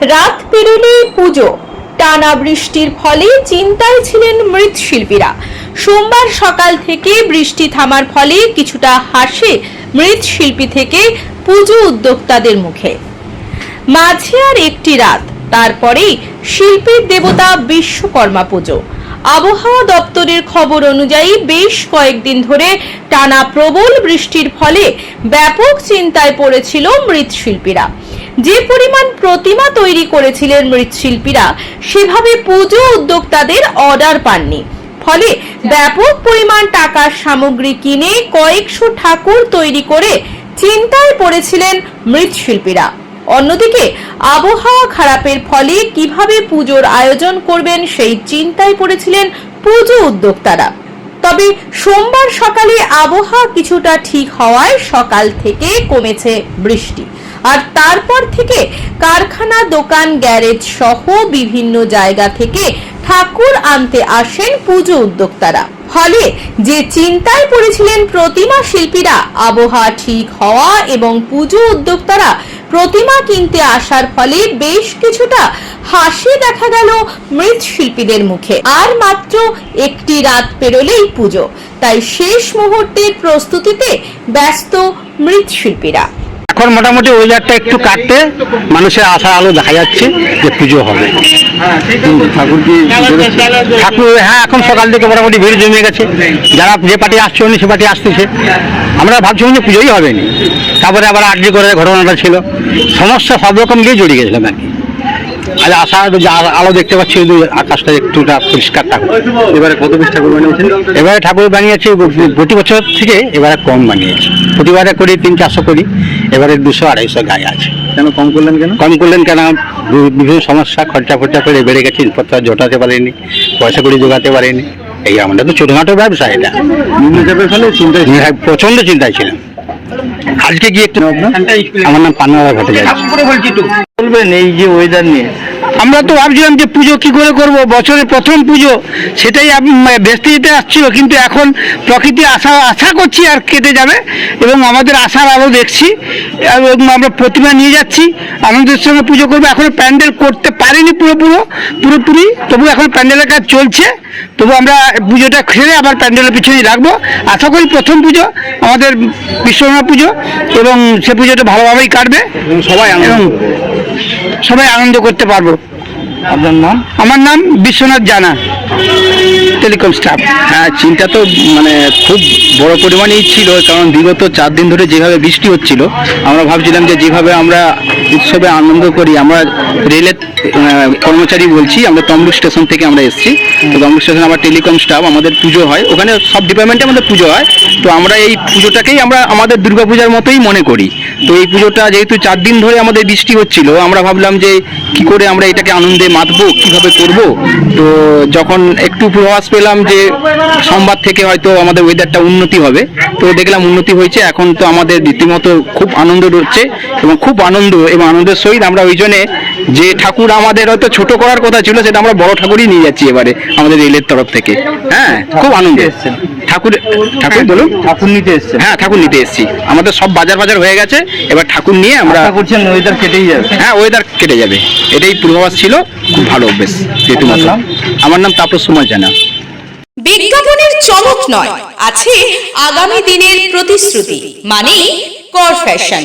রাত পেরোলেই পুজো। টানা বৃষ্টির ফলে চিন্তায় ছিলেন মৃৎশিল্পীরা। সোমবার সকাল থেকে বৃষ্টি থামার ফলে কিছুটা হাসে মৃৎশিল্পী থেকে পুজো উদ্যোক্তাদের মুখে। মাঝে আর একটি রাত তারপরেই শিল্পীর দেবতা বিশ্বকর্মা পুজো। আবহাওয়া দপ্তরের খবর অনুযায়ী বেশ কয়েকদিন ধরে টানা প্রবল বৃষ্টির ফলে ব্যাপক চিন্তায় পড়েছিল মৃৎশিল্পীরা। যে পরিমাণ প্রতিমা তৈরি করেছিলেন মৃৎশিল্পীরা, সেভাবে পুজো উদ্যোক্তাদের অর্ডার পাননি। ফলে ব্যাপক পরিমাণ টাকার সামগ্রী কিনে কয়েকশো ঠাকুর তৈরি করে চিন্তায় পড়েছিলেন মৃৎশিল্পীরা। অন্যদিকে, আবহাওয়া খারাপের ফলে কীভাবে পুজোর আয়োজন করবেন সেই চিন্তায় পড়েছিলেন পুজো উদ্যোক্তারা। তবে সোমবার সকালে আবহাওয়া কিছুটা ঠিক হওয়ায় সকাল থেকে কমেছে বৃষ্টি। আর তারপর থেকে কারখানা, দোকান, গ্যারেজ সহ বিভিন্ন জায়গা থেকে ঠাকুর আনতে আসেন পুজো উদ্যোক্তারা। ফলে যে চিন্তায় পড়েছিলেন প্রতিমা শিল্পীরা, আবহাওয়া ঠিক হওয়া এবং পুজো উদ্যোক্তারা প্রতিমা কিনতে আসার ফলে বেশ কিছুটা হাসি দেখা গেল মৃৎশিল্পীদের মুখে। আর মাত্র একটি রাত পেরোলেই পুজো। তাই শেষ মুহূর্তের প্রস্তুতিতে ব্যস্ত মৃৎশিল্পীরা এখন মোটামুটি ওয়েদারটা একটু কাটতে মানুষের আশা আলো দেখা যাচ্ছে যে পুজো হবে। ঠাকুর কি ঠাকুর হ্যাঁ এখন সকাল থেকে মোটামুটি ভিড় জমে গেছে। যারা যে পার্টি আসছে উনি সে পার্টি আসতেছে। আমরা ভাবছিলাম যে পুজোই হবে না তারপরে আবার আর্জি করে ঘটনাটা ছিল। সমস্যা সব রকম দিয়ে জড়িয়ে গেছিলাম আর কি। আজ আশা যে আ- আলো দেখতে পাচ্ছি আকাশটা একটুটা পরিষ্কার ঠাকুর। এবারে কত পিস ঠাকুর বানিয়েছেন? এবারে ঠাকুর বানিয়েছি প্রতি বছর থেকে এবারে কম বানিয়েছি। প্রতিবারে করি তিন চারশো করি এবারে দুশো আড়াইশো গায়ে আছে। কেন কম করলেন কেন? কম করলেন কেন? বিভিন্ন সমস্যা খরচা ফরচা করে বেড়ে গেছে জিনিসপত্র জোটাতে পারেনি পয়সা করে জোগাতে পারেনি। এই আমাদের তো ছোটখাটো ব্যবসা এটা। নিম্নচাপের ফলে চিন্তায় প্রচণ্ড চিন্তায় ছিলাম আজকে গিয়ে একটু আমার নাম পান্নারা ঘটে যাচ্ছে বলবেন এই যে ওয়েদার নিয়ে। আমরা তো ভাবছিলাম যে পুজো কি করে করব? বছরের প্রথম পুজো সেটাই ব্যস্ত যেতে আসছিল কিন্তু এখন প্রকৃতি আশা আশা করছি আর কেটে যাবে এবং আমাদের আশার আলো দেখছি। এবং আমরা প্রতিমা নিয়ে যাচ্ছি আনন্দের সঙ্গে পুজো করব। এখন প্যান্ডেল করতে পারিনি পুরোপুরো পুরোপুরি তবু এখন প্যান্ডেলের কাজ চলছে। তবু আমরা পুজোটা খেলে আবার প্যান্ডেলের পিছনেই রাখব। আশা করি প্রথম পুজো আমাদের বিশ্বকর্মা পুজো এবং সে পুজোটা ভালোভাবেই কাটবে। সবাই সবাই আনন্দ করতে পারব। আপনার নাম? আমার নাম বিশ্বনাথ জানা টেলিকম স্টাফ। হ্যাঁ চিন্তা তো মানে খুব বড় পরিমাণেই ছিল কারণ বিগত চার দিন ধরে যেভাবে বৃষ্টি হচ্ছিল আমরা ভাবছিলাম যে যেভাবে আমরা উৎসবে আনন্দ করি আমরা রেলের কর্মচারী বলছি আমরা তমলুক স্টেশন থেকে আমরা এসেছি। তো তমলুক স্টেশন আমার টেলিকম স্টাফ আমাদের পুজো হয় ওখানে সব ডিপার্টমেন্টে আমাদের পুজো হয়। তো আমরা এই পুজোটাকেই আমরা আমাদের দুর্গাপূজার মতোই মনে করি। তো এই পুজোটা যেহেতু চার দিন ধরে আমাদের বৃষ্টি হচ্ছিল, আমরা ভাবলাম যে কি করে আমরা এটাকে আনন্দে মাতবো, কীভাবে করব? তো যখন একটু প্রভাস পেলাম যে সোমবার থেকে হয়তো আমাদের ওয়েদারটা উন্নতি হবে, তো দেখলাম উন্নতি হয়েছে, এখন তো আমাদের রীতিমতো খুব আনন্দ হচ্ছে। এবং খুব আনন্দ এবং আনন্দের সহিত আমরা ওই জন্যে যে ঠাকুর আমাদের হয়তো ছোট করার কথা ছিল সেটা আমরা বড় ঠাকুরই নিয়ে যাচ্ছি এবারে আমাদের রেলের তরফ থেকে। হ্যাঁ খুব আনন্দ। এসছেন? ঠাকুর ঠাকুর বলুন। ঠাকুর নিতে এসছে হ্যাঁ ঠাকুর নিতে এসেছি। আমাদের সব বাজার বাজার হয়ে গেছে এবার ঠাকুর নিয়ে আমরা করছেন ওয়েদার কেটেই যাবে। হ্যাঁ ওয়েদার কেটে যাবে। এটাই পূর্বাভাস ছিল খুব ভালো অভ্যেস যেহেতু আমার নাম তাপস সুমল জানা। বিজ্ঞাপনের চমক নয় আছে আগামী দিনের প্রতিশ্রুতি মানে কর ফ্যাশন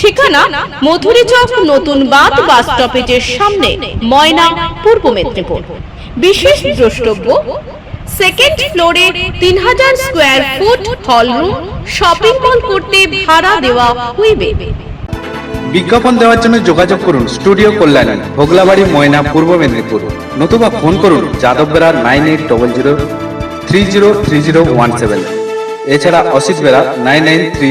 ঠিকানা মধুরী চক, নতুন বাঁধ বাস স্টপেজের সামনে, ময়না, পূর্ব মেদিনীপুর। বিশেষ দ্রষ্টব্য সেকেন্ড ফ্লোরে তিন হাজার square foot hall room shopping mall করতে ভাড়া দেওয়া হইবে। বিজ্ঞাপন দেওয়ার জন্য যোগাযোগ করুন স্টুডিও কল্যাণী, ভোগলাবাড়ি, ময়না, পূর্ব মেদিনীপুর। নতুবা ফোন করুন Jadab Bera nine eight double zero three zero three zero one seven এছাড়া Asit Bera nine nine three